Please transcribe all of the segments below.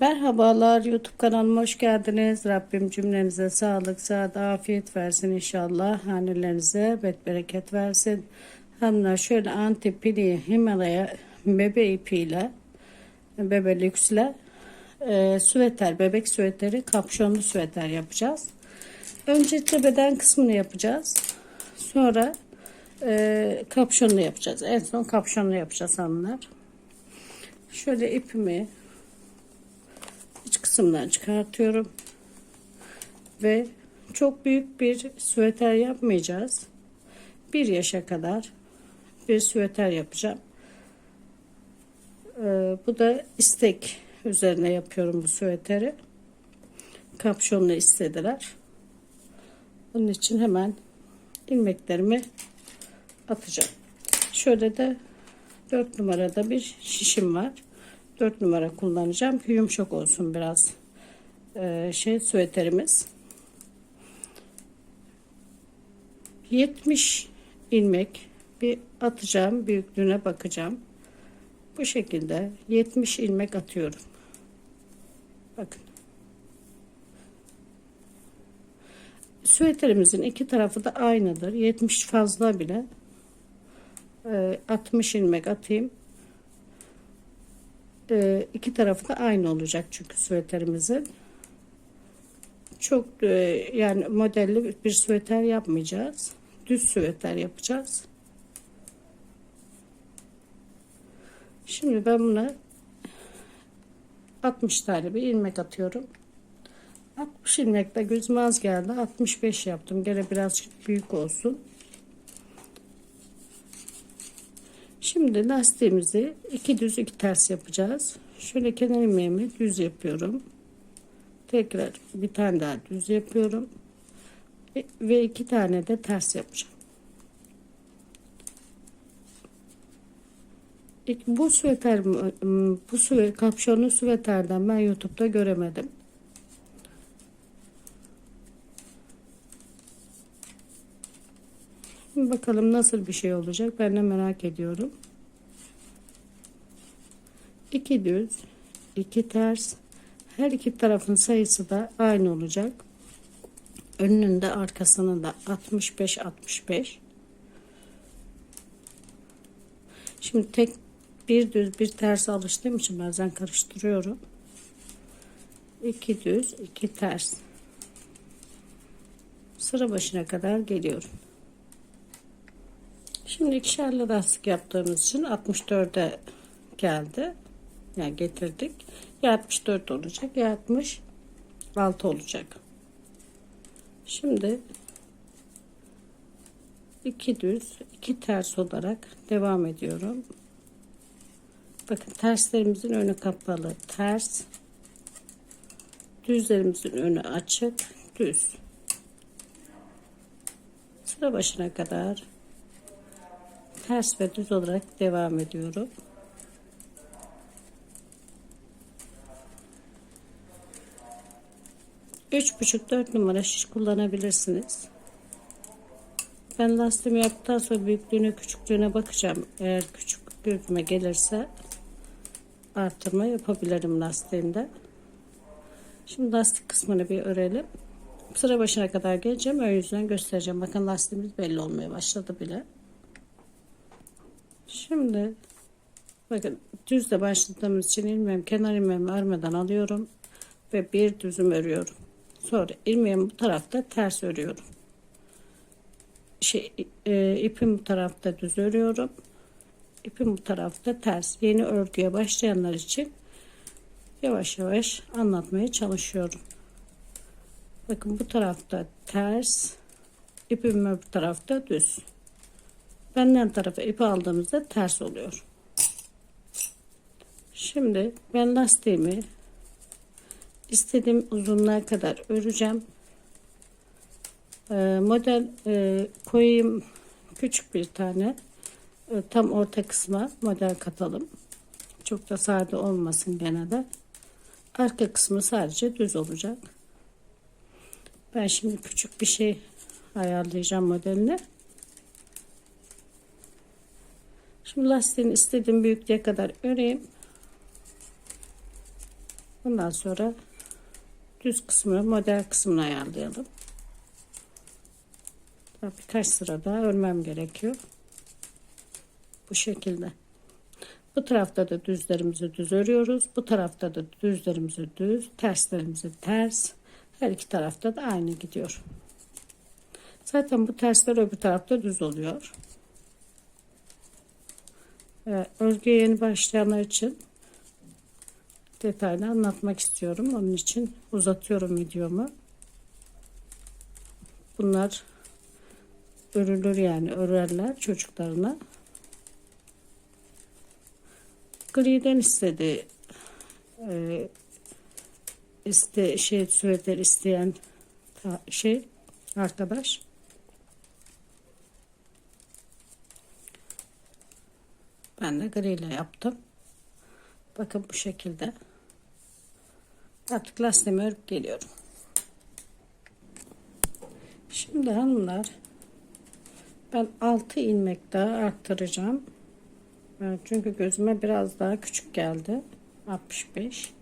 Merhabalar YouTube kanalıma hoş geldiniz. Rabbim cümlenize sağlık, sıhhat, afiyet versin inşallah. Hanelerinize bet bereket versin. Hanımlar şöyle antipini Himalaya bebe ipiyle bebe lüksle e, süveter, bebek süveteri, kapşonlu süveter yapacağız. Öncelikle beden kısmını yapacağız. Sonra e, kapşonlu yapacağız. En son kapşonlu yapacağız hanımlar. Şöyle ipimi kısımdan çıkartıyorum. Ve çok büyük bir süveter yapmayacağız. Bir yaşa kadar bir süveter yapacağım. Ee, bu da istek üzerine yapıyorum bu süveteri. Kapşonlu istediler. Onun için hemen ilmeklerimi atacağım. Şöyle de 4 numarada bir şişim var. 4 numara kullanacağım yumuşak olsun biraz ee, şey süveterimiz. 70 ilmek bir atacağım büyüklüğüne bakacağım. Bu şekilde 70 ilmek atıyorum. Bakın. Süveterimizin iki tarafı da aynıdır. 70 fazla bile ee, 60 ilmek atayım e, iki tarafı da aynı olacak çünkü süveterimizin. Çok e, yani modelli bir süveter yapmayacağız. Düz süveter yapacağız. Şimdi ben buna 60 tane bir ilmek atıyorum. 60 ilmekle gözüme az geldi. 65 yaptım. Gene biraz büyük olsun. Şimdi lastiğimizi iki düz iki ters yapacağız. Şöyle kenar ilmeğimi düz yapıyorum. Tekrar bir tane daha düz yapıyorum. Ve iki tane de ters yapacağım. Bu süveter bu süve, kapşonlu süveterden ben YouTube'da göremedim. Bakalım nasıl bir şey olacak. Ben de merak ediyorum. İki düz, iki ters. Her iki tarafın sayısı da aynı olacak. Önünün de arkasının da 65 65. Şimdi tek bir düz bir ters alıştığım için bazen karıştırıyorum. İki düz, iki ters. Sıra başına kadar geliyorum. Şimdi ikişerli lastik yaptığımız için 64'e geldi. Yani getirdik. Ya 64 olacak ya 66 olacak. Şimdi iki düz iki ters olarak devam ediyorum. Bakın terslerimizin önü kapalı. Ters. Düzlerimizin önü açık. Düz. Sıra başına kadar ters ve düz olarak devam ediyorum. Üç buçuk dört numara şiş kullanabilirsiniz. Ben lastiğimi yaptıktan sonra büyüklüğüne küçüklüğüne bakacağım. Eğer küçük gözüme gelirse artırma yapabilirim lastiğinde. Şimdi lastik kısmını bir örelim. Sıra başına kadar geleceğim. O yüzden göstereceğim. Bakın lastiğimiz belli olmaya başladı bile. Şimdi bakın düzle başladığımız için ilmeğim kenar ilmeğimi örmeden alıyorum ve bir düzüm örüyorum. Sonra ilmeğimi bu tarafta ters örüyorum. Şey, e, ipim bu tarafta düz örüyorum. İpim bu tarafta ters. Yeni örgüye başlayanlar için yavaş yavaş anlatmaya çalışıyorum. Bakın bu tarafta ters, ipim bu tarafta düz. Benden tarafa ipi aldığımızda ters oluyor. Şimdi ben lastiğimi istediğim uzunluğa kadar öreceğim. Ee, model e, koyayım küçük bir tane e, tam orta kısma model katalım. Çok da sade olmasın gene de. Arka kısmı sadece düz olacak. Ben şimdi küçük bir şey ayarlayacağım modeline. Şimdi lastiğin istediğim büyüklüğe kadar öreyim. Bundan sonra düz kısmını model kısmını ayarlayalım. Daha Birkaç sıra daha örmem gerekiyor. Bu şekilde. Bu tarafta da düzlerimizi düz örüyoruz. Bu tarafta da düzlerimizi düz, terslerimizi ters. Her iki tarafta da aynı gidiyor. Zaten bu tersler öbür tarafta düz oluyor. Ee, örgüye yeni başlayanlar için detaylı anlatmak istiyorum. Onun için uzatıyorum videomu. Bunlar örülür yani örerler çocuklarına. Griden istedi. Ee, iste şey süveter isteyen şey arkadaş. Ben de gri ile yaptım. Bakın bu şekilde. Artık lastiğimi örüp geliyorum. Şimdi hanımlar ben 6 ilmek daha arttıracağım. Çünkü gözüme biraz daha küçük geldi. 65.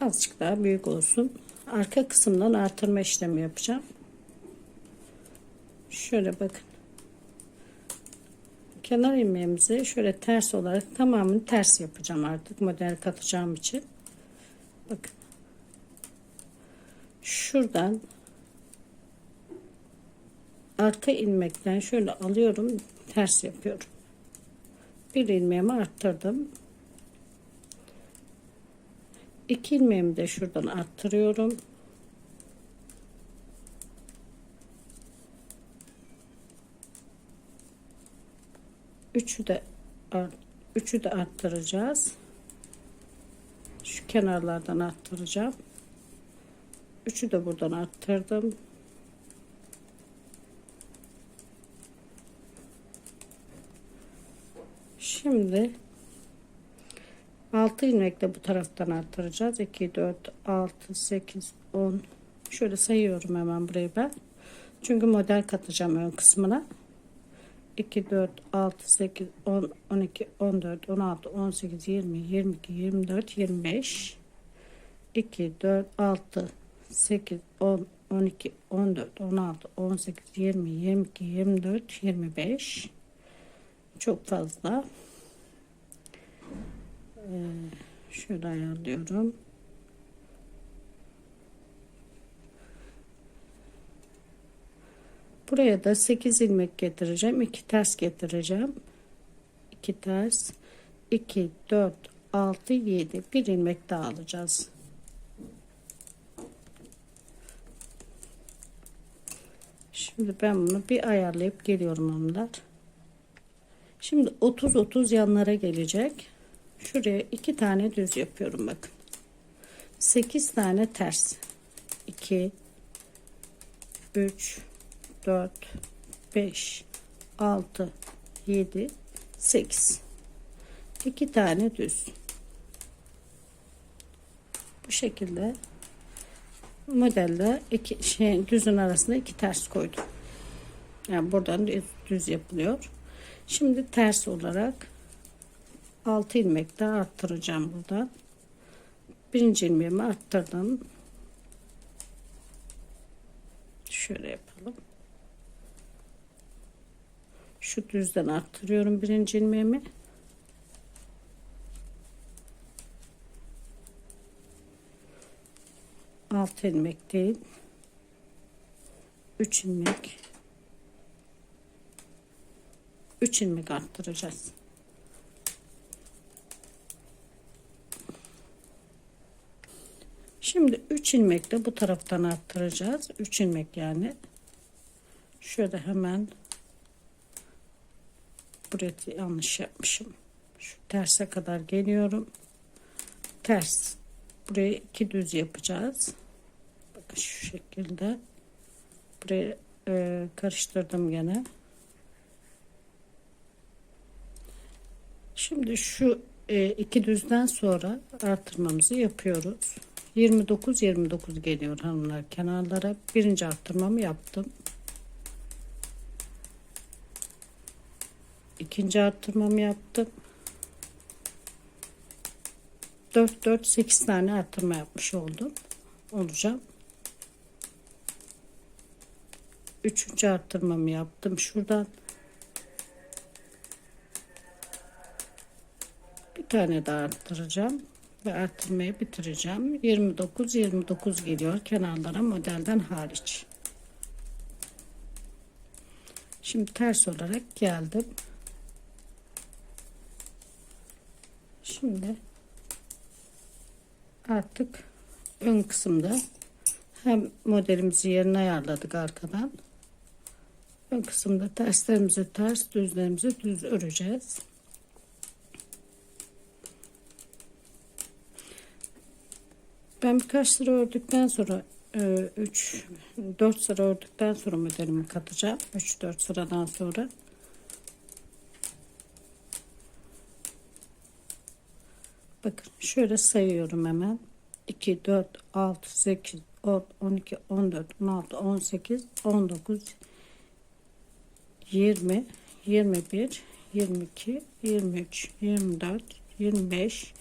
Azıcık daha büyük olsun. Arka kısımdan artırma işlemi yapacağım. Şöyle bakın. Kenar ilmeğimizi şöyle ters olarak tamamını ters yapacağım artık model katacağım için. Bakın. Şuradan arka ilmekten şöyle alıyorum ters yapıyorum bir ilmeğimi arttırdım iki ilmeğimi de şuradan arttırıyorum üçü de art- üçü de arttıracağız şu kenarlardan arttıracağım üçü de buradan arttırdım Şimdi 6 ilmek de bu taraftan arttıracağız. 2, 4, 6, 8, 10. Şöyle sayıyorum hemen burayı ben. Çünkü model katacağım ön kısmına. 2, 4, 6, 8, 10, 12, 14, 16, 18, 20, 22, 24, 25. 2, 4, 6, 8, 10, 12, 14, 16, 18, 20, 22, 24, 25 çok fazla. Ee, şöyle ayarlıyorum. Buraya da 8 ilmek getireceğim. 2 ters getireceğim. 2 ters. 2, 4, 6, 7. Bir ilmek daha alacağız. Şimdi ben bunu bir ayarlayıp geliyorum onlar. Şimdi 30 30 yanlara gelecek. Şuraya iki tane düz yapıyorum bakın. 8 tane ters. 2 3 4 5 6 7 8 2 tane düz. Bu şekilde modelde iki şey düzün arasında iki ters koydum. Yani buradan düz, düz yapılıyor. Şimdi ters olarak 6 ilmek daha arttıracağım burada. Birinci ilmeğimi arttırdım. Şöyle yapalım. Şu düzden arttırıyorum birinci ilmeğimi. Altı ilmek değil. Üç ilmek 3 ilmek arttıracağız. Şimdi 3 ilmek de bu taraftan arttıracağız. 3 ilmek yani. Şöyle hemen buraya yanlış yapmışım. Şu terse kadar geliyorum. Ters. Buraya iki düz yapacağız. Bakın şu şekilde. Burayı e, karıştırdım gene. Şimdi şu e, iki düzden sonra artırmamızı yapıyoruz. 29 29 geliyor hanımlar kenarlara. Birinci arttırmamı yaptım. İkinci arttırmamı yaptım. 4 4 8 tane artırma yapmış oldum. Olacağım. Üçüncü arttırmamı yaptım. Şuradan bir tane daha arttıracağım ve arttırmayı bitireceğim. 29 29 geliyor kenarlara modelden hariç. Şimdi ters olarak geldim. Şimdi artık ön kısımda hem modelimizi yerine ayarladık arkadan. Ön kısımda terslerimizi ters, düzlerimizi düz öreceğiz. Ben birkaç sıra ördükten sonra 3 4 sıra ördükten sonra modelimi katacağım. 3 4 sıradan sonra Bakın şöyle sayıyorum hemen. 2 4 6 8 10 12 14 16 18 19 20 21 22 23 24 25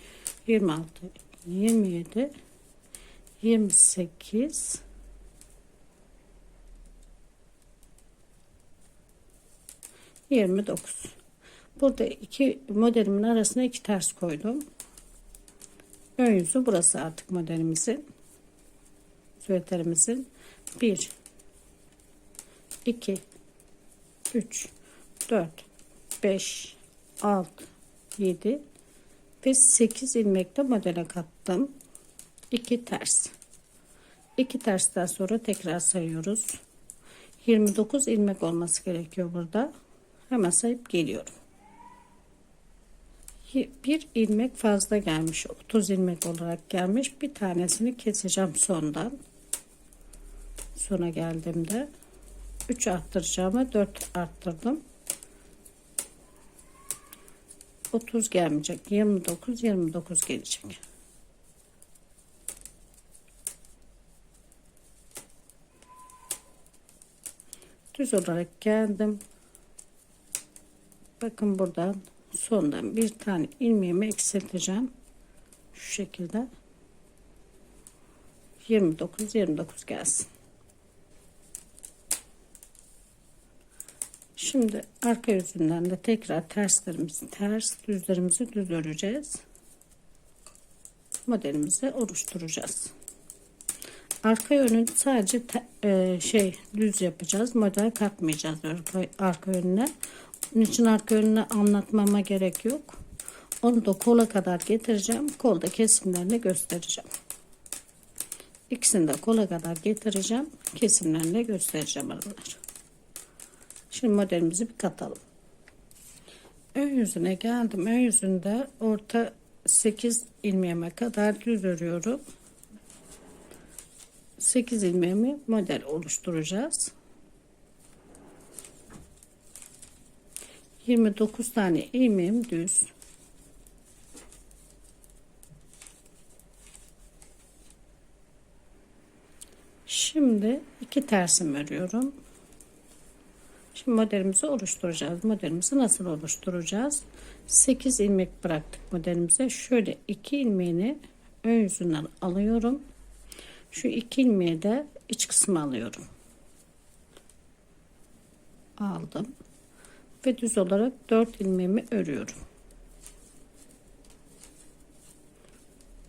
26 27 28 29 burada iki modelimin arasına iki ters koydum ön yüzü burası artık modelimizin süveterimizin. 1 2 3 4 5 6 7 ve 8 ilmekle modele kattım. 2 ters. 2 tersten sonra tekrar sayıyoruz. 29 ilmek olması gerekiyor burada. Hemen sayıp geliyorum bir ilmek fazla gelmiş 30 ilmek olarak gelmiş. Bir tanesini keseceğim sondan. Sona geldiğimde 3 arttıracağıma 4 arttırdım. 30 gelmeyecek. 29 29 gelecek. Düz olarak geldim. Bakın buradan sondan bir tane ilmeğimi eksilteceğim. Şu şekilde. 29 29 gelsin. Şimdi arka yüzünden de tekrar terslerimizi ters düzlerimizi düz öreceğiz. Modelimizi oluşturacağız. Arka yönünü sadece e, şey düz yapacağız. Model katmayacağız arka, arka yönüne bunun için arka yönünü anlatmama gerek yok. Onu da kola kadar getireceğim. Kolda kesimlerini göstereceğim. İkisini de kola kadar getireceğim. Kesimlerini göstereceğim aralar. Şimdi modelimizi bir katalım. Ön yüzüne geldim. Ön yüzünde orta 8 ilmeğime kadar düz örüyorum. 8 ilmeğimi model oluşturacağız. 29 tane ilmeğim düz. Şimdi iki tersim örüyorum. Şimdi modelimizi oluşturacağız. Modelimizi nasıl oluşturacağız? 8 ilmek bıraktık modelimize. Şöyle iki ilmeğini ön yüzünden alıyorum. Şu iki ilmeği de iç kısmı alıyorum. Aldım ve düz olarak 4 ilmeğimi örüyorum.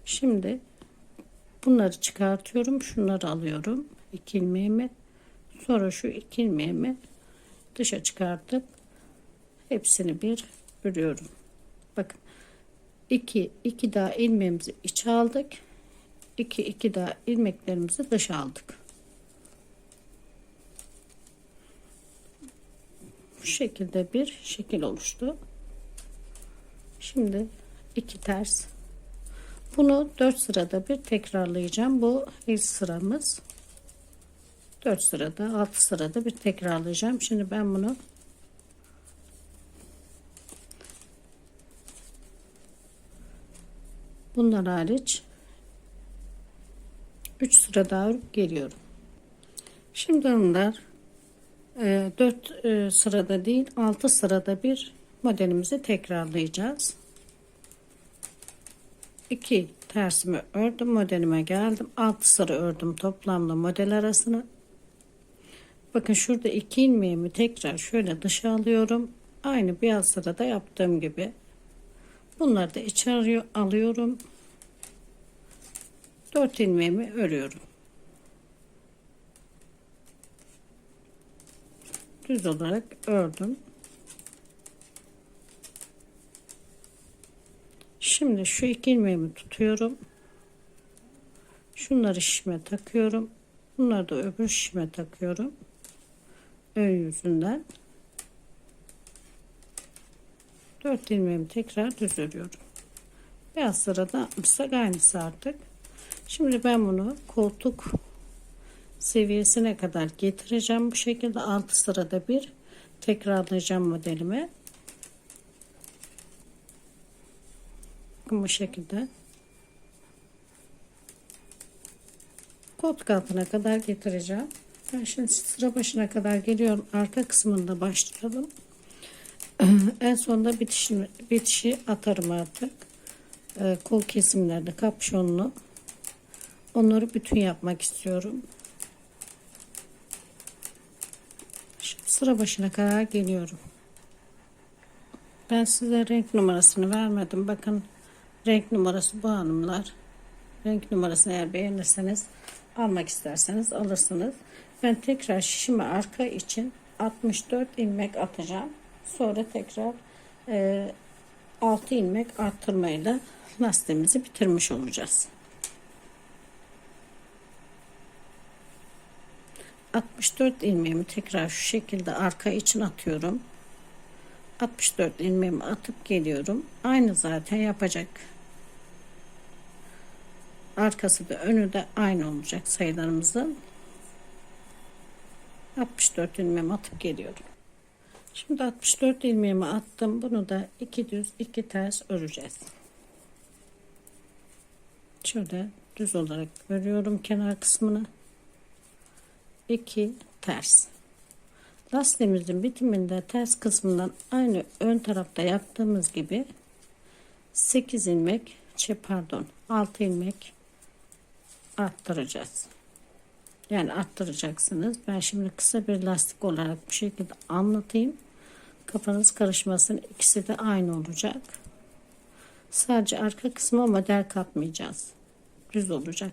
Şimdi bunları çıkartıyorum. Şunları alıyorum. 2 ilmeğimi. Sonra şu 2 ilmeğimi dışa çıkartıp hepsini bir örüyorum. Bakın 2 2 daha ilmeğimizi içe aldık. 2 2 daha ilmeklerimizi dışa aldık. Bu şekilde bir şekil oluştu. Şimdi iki ters. Bunu 4 sırada bir tekrarlayacağım. Bu ilk sıramız. 4 sırada 6 sırada bir tekrarlayacağım. Şimdi ben bunu bunlar hariç 3 sıra daha geliyorum. Şimdi onlar 4 ee, e, sırada değil 6 sırada bir modelimizi tekrarlayacağız. 2 tersimi ördüm modelime geldim. 6 sıra ördüm toplamda model arasını. Bakın şurada iki ilmeğimi tekrar şöyle dışa alıyorum. Aynı beyaz sırada yaptığım gibi. Bunları da içeri alıyorum. 4 ilmeğimi örüyorum düz olarak ördüm Şimdi şu iki ilmeğimi tutuyorum. Şunları şişime takıyorum. Bunları da öbür şişime takıyorum. Ön yüzünden. Dört ilmeğimi tekrar düz örüyorum. Beyaz sırada yapmışsak aynısı artık. Şimdi ben bunu koltuk seviyesine kadar getireceğim. Bu şekilde altı sırada bir tekrarlayacağım modelimi. Bu şekilde. Koltuk altına kadar getireceğim. Ben şimdi sıra başına kadar geliyorum. Arka kısmında başlayalım. en sonunda bitişi, bitişi atarım artık. Ee, kol kesimlerini, kapşonlu. Onları bütün yapmak istiyorum. Şimdi sıra başına kadar geliyorum. Ben size renk numarasını vermedim. Bakın Renk numarası bu hanımlar. Renk numarasını eğer beğenirseniz almak isterseniz alırsınız. Ben tekrar şişime arka için 64 ilmek atacağım. Sonra tekrar e, 6 ilmek arttırmayla lastiğimizi bitirmiş olacağız. 64 ilmeğimi tekrar şu şekilde arka için atıyorum. 64 ilmeğimi atıp geliyorum. Aynı zaten yapacak. Arkası da önü de aynı olacak sayılarımızın. 64 ilmeğimi atıp geliyorum. Şimdi 64 ilmeğimi attım. Bunu da iki düz iki ters öreceğiz. Şöyle düz olarak örüyorum kenar kısmını. 2 ters. Lastiğimizin bitiminde ters kısmından aynı ön tarafta yaptığımız gibi 8 ilmek şey pardon 6 ilmek arttıracağız. Yani arttıracaksınız. Ben şimdi kısa bir lastik olarak bu şekilde anlatayım. Kafanız karışmasın. İkisi de aynı olacak. Sadece arka kısma model katmayacağız. Düz olacak.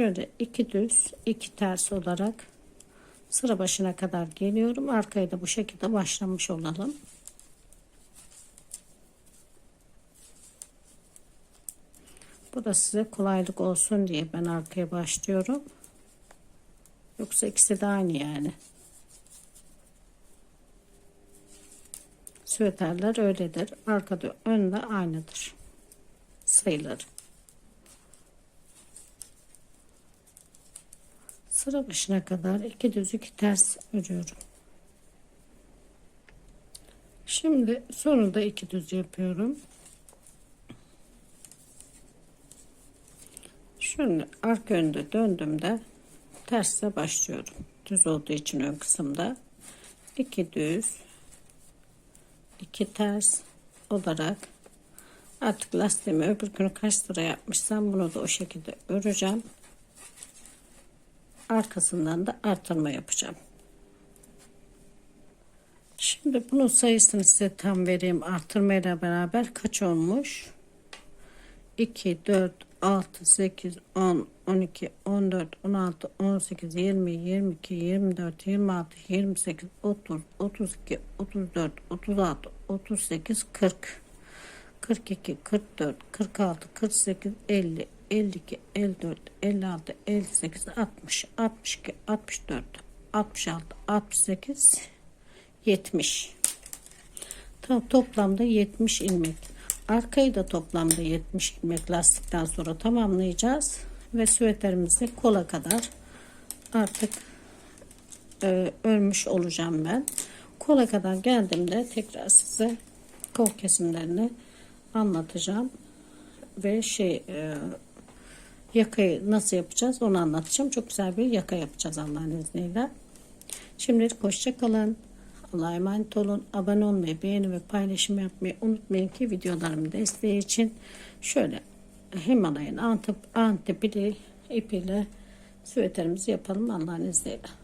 Şöyle iki düz, iki ters olarak sıra başına kadar geliyorum. Arkayı da bu şekilde başlamış olalım. Bu da size kolaylık olsun diye ben arkaya başlıyorum. Yoksa ikisi de aynı yani. Süveterler öyledir. Arkada önde aynıdır. Sayıları. Sıra başına kadar iki düz iki ters örüyorum. Şimdi sonunda iki düz yapıyorum. Şöyle arka önde döndüğümde tersle başlıyorum. Düz olduğu için ön kısımda iki düz iki ters olarak artık lastiğimi öbür günü kaç sıra yapmışsam bunu da o şekilde öreceğim. Arkasından da artırma yapacağım. Şimdi bunun sayısını size tam vereyim. Artırmayla beraber kaç olmuş? 2, 4, 6, 8, 10, 12, 14, 16, 18, 20, 22, 24, 26, 28, 30, 32, 34, 36, 38, 40, 42, 44, 46, 48, 50, 52, 54, 56, 58, 60, 62, 64, 66, 68, 70. Tam toplamda 70 ilmek. Arkayı da toplamda 70 ilmek lastikten sonra tamamlayacağız. Ve süveterimizi kola kadar artık e, örmüş olacağım ben. Kola kadar geldiğimde tekrar size kol kesimlerini anlatacağım. Ve şey e, yakayı nasıl yapacağız onu anlatacağım. Çok güzel bir yaka yapacağız Allah'ın izniyle. Şimdilik hoşça kalın. Allah'a emanet olun. Abone olmayı, beğeni ve paylaşım yapmayı unutmayın ki videolarımın desteği için şöyle Himalaya'nın antep, antepili ipiyle süveterimizi yapalım Allah'ın izniyle.